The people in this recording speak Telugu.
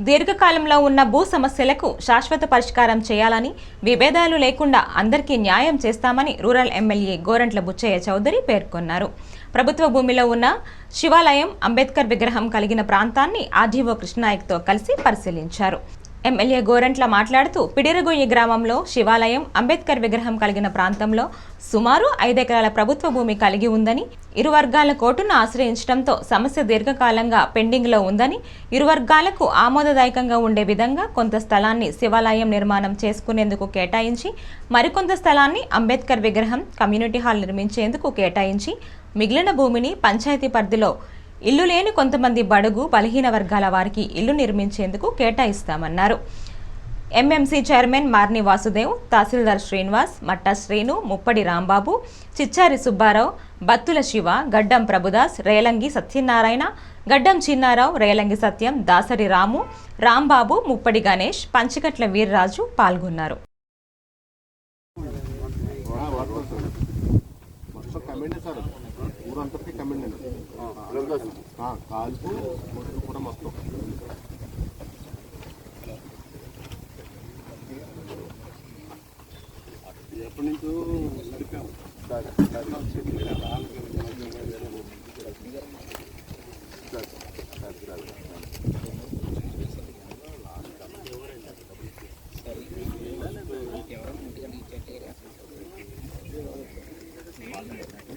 దీర్ఘకాలంలో ఉన్న భూ సమస్యలకు శాశ్వత పరిష్కారం చేయాలని విభేదాలు లేకుండా అందరికీ న్యాయం చేస్తామని రూరల్ ఎమ్మెల్యే గోరంట్ల బుచ్చయ్య చౌదరి పేర్కొన్నారు. ప్రభుత్వ భూమిలో ఉన్న శివాలయం అంబేద్కర్ విగ్రహం కలిగిన ప్రాంతాన్ని ఆర్డీఓ కృష్ణాయక్తో కలిసి పరిశీలించారు. ఎమ్మెల్యే గోరంట్ల మాట్లాడుతూ పిడిరగొయ్య గ్రామంలో శివాలయం అంబేద్కర్ విగ్రహం కలిగిన ప్రాంతంలో సుమారు ఐదెకరాల ప్రభుత్వ భూమి కలిగి ఉందని ఇరు వర్గాల కోర్టును ఆశ్రయించడంతో సమస్య దీర్ఘకాలంగా పెండింగ్లో ఉందని ఇరు వర్గాలకు ఆమోదదాయకంగా ఉండే విధంగా కొంత స్థలాన్ని శివాలయం నిర్మాణం చేసుకునేందుకు కేటాయించి మరికొంత స్థలాన్ని అంబేద్కర్ విగ్రహం కమ్యూనిటీ హాల్ నిర్మించేందుకు కేటాయించి మిగిలిన భూమిని పంచాయతీ పరిధిలో ఇల్లు లేని కొంతమంది బడుగు బలహీన వర్గాల వారికి ఇల్లు నిర్మించేందుకు కేటాయిస్తామన్నారు. ఎంఎంసీ చైర్మన్ మార్ని వాసుదేవ్ తహసీల్దార్ శ్రీనివాస్ మట్టా శ్రీను ముప్పడి రాంబాబు చిచ్చారి సుబ్బారావు బత్తుల శివ గడ్డం ప్రభుదాస్ రేలంగి సత్యనారాయణ గడ్డం చిన్నారావు రేలంగి సత్యం దాసరి రాము రాంబాబు ముప్పడి గణేష్ పంచికట్ల వీర్రాజు పాల్గొన్నారు. మొత్తం సార్ ఊరంతటికి కమెండే కాల్పు మొత్తం కూడా మొత్తం. ఎప్పటి నుంచో నడిపాము.